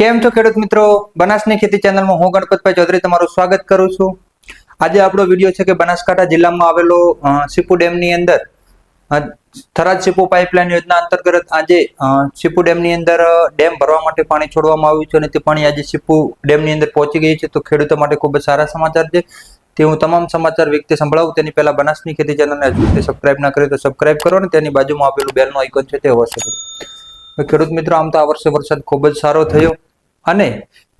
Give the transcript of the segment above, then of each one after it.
કેમ છો ખેડૂત મિત્રો? બનાસની ખેતી ચેનલમાં હું ગણપતભાઈ ચૌધરી તમારું સ્વાગત કરું છું. આજે આપણો વીડિયો છે કે બનાસકાંઠા જિલ્લામાં આવેલો સીપુ ડેમની અંદર થરાદ સીપુ પાઇપલાઇન યોજના અંતર્ગત આજે સીપુ ડેમની અંદર ડેમ ભરવા માટે પાણી છોડવામાં આવ્યું છે અને તે પાણી આજે સીપુ ડેમની અંદર પહોંચી ગઈ છે. તો ખેડૂતો માટે ખૂબ જ સારા સમાચાર છે. તે હું તમામ સમાચાર વ્યક્તિ સંભળાવું. તેની પહેલા બનાસની ખેતી ચેનલને હજુ સબસ્ક્રાઇબ ના કરી તો સબસ્ક્રાઇબ કરો અને તેની બાજુમાં આપેલું બેલનું આઇકોન છે તે અવશ્ય ખેડૂત મિત્રો, આમ તો આ વર્ષે વરસાદ ખૂબ જ સારો થયો. અને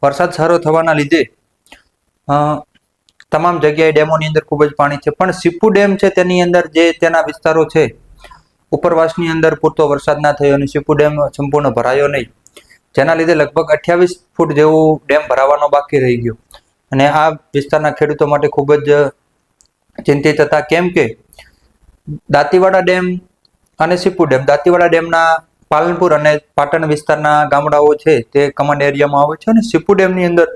વરસાદ સારો થવાના લીધે તમામ જગ્યાએ ડેમોની અંદર ખૂબ જ પાણી છે. પણ સીપુ ડેમ છે તેની અંદર જે તેના વિસ્તારો છે, ઉપરવાસની અંદર પૂરતો વરસાદ ના થયો અને સીપુ ડેમ સંપૂર્ણ ભરાયો નહીં. જેના લીધે લગભગ અઠ્યાવીસ ફૂટ જેવું ડેમ ભરાવાનો બાકી રહી ગયો. અને આ વિસ્તારના ખેડૂતો માટે ખૂબ જ ચિંતિત હતા. કેમ કે દાંતીવાડા ડેમ અને સીપુ ડેમ, દાંતીવાડા ડેમના પાલનપુર અને પાટણ વિસ્તારના ગામડાઓ છે, તે કમાન્ડ એરિયામાં આવે છે અને સીપુ ડેમની અંદર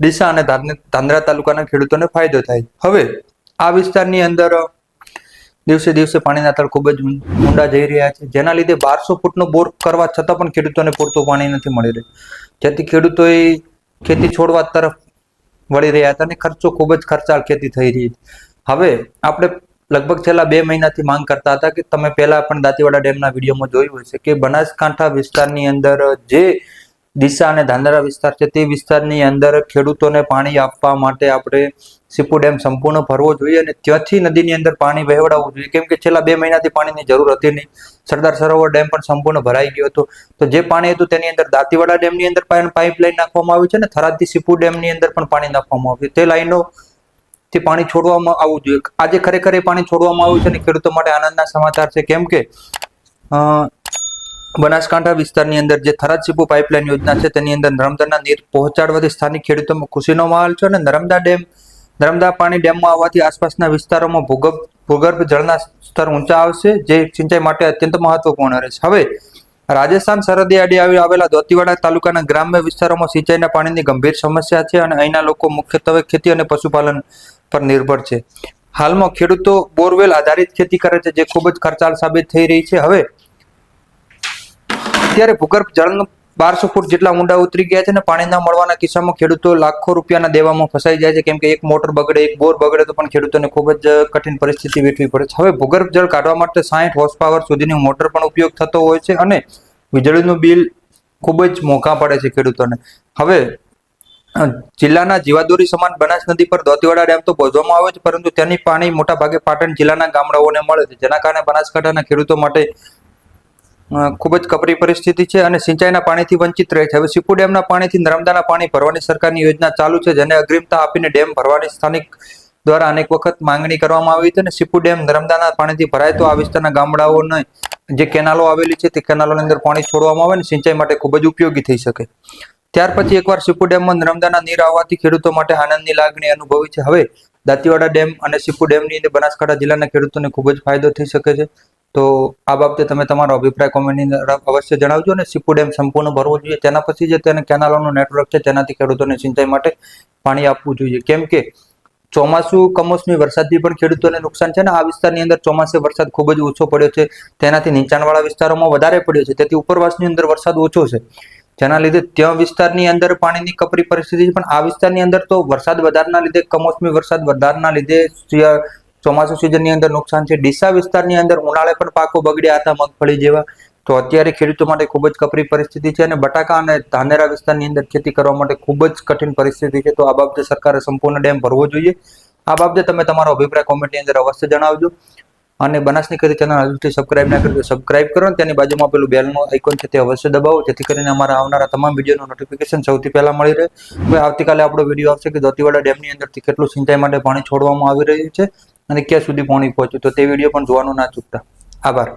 ડીસા અને ધાંધ્રા તાલુકાના ખેડૂતોને ફાયદો થાય. હવે, આ વિસ્તારની અંદર દિવસે દિવસે પાણીના તળ ખૂબ જ ઊંડા જઈ રહ્યા છે. જેના લીધે બારસો ફૂટનો બોર કરવા છતાં પણ ખેડૂતોને પૂરતું પાણી નથી મળી રહ્યું. જેથી ખેડૂતોએ ખેતી છોડવા તરફ વળી રહ્યા હતા અને ખર્ચો ખૂબ જ ખર્ચાળ ખેતી થઈ રહી હવે, આપણે લગભગ છેલ્લા બે મહિનાથી માંગ કરતા હતા કે તમે પહેલા પણ દાંતીવાડા ડેમના વિડીયોમાં જોયું હશે કે બનાસકાંઠા વિસ્તારની અંદર જે ડીસા અને ધાંધરા વિસ્તાર છે તે વિસ્તારની અંદર ખેડૂતોને પાણી આપવા માટે આપણે સીપુ ડેમ સંપૂર્ણ ભરવો જોઈએ અને ત્યાંથી નદીની અંદર પાણી વહેવડાવવું જોઈએ. કેમ કે છેલ્લા બે મહિનાથી પાણીની જરૂર હતી નહીં. સરદાર સરોવર ડેમ પણ સંપૂર્ણ ભરાઈ ગયો હતો. તો જે પાણી હતું તેની અંદર દાંતીવાડા ડેમની અંદર પણ પાઇપલાઇન નાખવામાં આવી છે અને થરાદથી સીપુ ડેમની અંદર પણ પાણી નાખવામાં આવ્યું. તે લાઈનો થી પાણી છોડવામાં આવવું જોઈએ. આજે ખરેખર એ પાણી છોડવામાં આવ્યું છે અને ખેડૂતો માટે આનંદના સમાચાર છે. કેમ કે બનાસકાંઠા વિસ્તારની અંદર જે થરાદ સીપુ પાઇપલાઇન યોજના છે, તેની અંદર નર્મદાના નીર પહોંચાડવાથી સ્થાનિક ખેડૂતોમાં ખુશીનો માહોલ છે અને નર્મદા ડેમ, નર્મદા પાણી ડેમમાં આવવાથી આસપાસના વિસ્તારોમાં ભૂગર્ભ ભૂગર્ભ જળના સ્તર ઊંચા આવશે, જે સિંચાઈ માટે અત્યંત મહત્વપૂર્ણ રહેશે હવે, રાજસ્થાન સરહદે આડે આવી આવેલા દોતીવાડા તાલુકાના ગ્રામ્ય વિસ્તારોમાં સિંચાઈના પાણીની ગંભીર સમસ્યા છે અને અહીંના લોકો મુખ્યત્વે ખેતી અને પશુપાલન પર નિર્ભર છે. હાલમાં ખેડૂતો બોરવેલ આધારિત ખેતી કરે છે, જે ખૂબ જ ખર્ચાળ સાબિત થઈ રહી છે. હવે અત્યારે ભૂગર્ભ જળનું બારસો ફૂટ જેટલા ઊંડા ઉતરી ગયા છે અને પાણી ના મળવાના કિસ્સામાં ખેડૂતો લાખો રૂપિયાના દેવામાં ફસાઈ જાય છે. કેમ કે એક મોટર બગડે, એક બોર બગડે તો પણ ખેડૂતોને ખૂબ જ કઠિન પરિસ્થિતિ વેઠવી પડે છે. હવે ભૂગર્ભ જળ કાઢવા માટે સાઠ હોર્સ પાવર સુધીની મોટર પણ ઉપયોગ થતો હોય છે અને વીજળીનું બિલ ખૂબ જ મોંઘા પડે છે ખેડૂતોને. હવે જિલ્લાના જીવાદોરી સમાન બનાસ નદી પર દોતીવાડા ડેમ તો બોજવામાં આવે છે, પરંતુ તેની પાણી મોટા ભાગે પાટણ જિલ્લાના ગામડાઓને મળે છે, જેના કારણે બનાસકાંઠાના ખેડૂતો માટે ખૂબ જ કપરી પરિસ્થિતિ છે અને સિંચાઈના પાણીથી વંચિત રહે છે. હવે સીપુ ડેમના પાણીથી નર્મદાના પાણી ભરવાની સરકારની યોજના ચાલુ છે, જેને અગ્રિમતા આપીને ડેમ ભરવાની સ્થાનિક દ્વારા અનેક વખત માંગણી કરવામાં આવી હતી અને સીપુ ડેમ નર્મદાના પાણીથી ભરાય તો આ વિસ્તારના ગામડાઓને જે કેનાલો આવેલી છે, તે કેનાલોની અંદર પાણી છોડવામાં આવે અને સિંચાઈ માટે ખૂબ જ ઉપયોગી થઈ શકે. ત્યાર પછી એકવાર સીપુ ડેમમાં નર્મદાના નીર આવવાથી ખેડૂતો માટે આનંદની લાગણી અનુભવી છે. હવે દાંતીવાડા ડેમ અને સીપુ ડેમની અંદર બનાસકાંઠા જિલ્લાના ખેડૂતોને ખૂબ જ ફાયદો થઈ શકે છે. તો આ બાબતે તમે તમારો અભિપ્રાય કોમેન્ટની અવશ્ય જણાવજો અને સીપુ ડેમ સંપૂર્ણ ભરવો જોઈએ. તેના પછી જે તેને કેનાલોનું નેટવર્ક છે, તેનાથી ખેડૂતોને સિંચાઈ માટે પાણી આપવું જોઈએ. કેમ કે ચોમાસું કમોસમી વરસાદથી પણ ખેડૂતોને નુકસાન છે ને આ વિસ્તારની અંદર ચોમાસે વરસાદ ખૂબ જ ઓછો પડ્યો છે. તેનાથી નીચાણવાળા વિસ્તારોમાં વધારે પડ્યો છે. તેથી ઉપરવાસની અંદર વરસાદ ઓછો છે. જેના લીધે ત્યાં વિસ્તારની અંદર પાણીની કપરી પરિસ્થિતિ છે. પણ આ વિસ્તારની અંદર તો વરસાદ વધારના લીધે, કમોસમી વરસાદ વધારના લીધે ચોમાસુ સિઝનની અંદર નુકસાન છે. ડીસા વિસ્તારની અંદર ઉનાળે પણ પાકો બગડ્યા હતા, મગફળી જેવા. તો અત્યારે ખેડૂતો માટે ખૂબ જ કપરી પરિસ્થિતિ છે અને બટાકા અને ધાનેરા વિસ્તારની અંદર ખેતી કરવા માટે ખૂબ જ કઠિન પરિસ્થિતિ છે. તો આ બાબતે સરકારે સંપૂર્ણ ડેમ ભરવો જોઈએ. આ બાબતે તમે તમારો અભિપ્રાય કોમેન્ટની અંદર અવશ્ય જણાવજો. અને બનાસની ખેતી ચેનલ હજુથી સબસ્ક્રાઇબ ના કરી સબસ્ક્રાઇબ કરો અને તેની બાજુમાં પેલું બેલનું આઇકોન છે તે અવશ્ય દબાવો, જેથી કરીને અમારા આવનારા તમામ વિડીયોનું નોટિફિકેશન સૌથી પહેલા મળી રહે. હવે આવતીકાલે આપણો વીડિયો આવશે કે દોતીવાડા ડેમની અંદરથી કેટલું સિંચાઈ માટે પાણી છોડવામાં આવી રહ્યું છે અને ક્યાં સુધી પાણી પહોંચ્યું, તો તે વીડિયો પણ જોવાનું ના ચૂકતા. આભાર.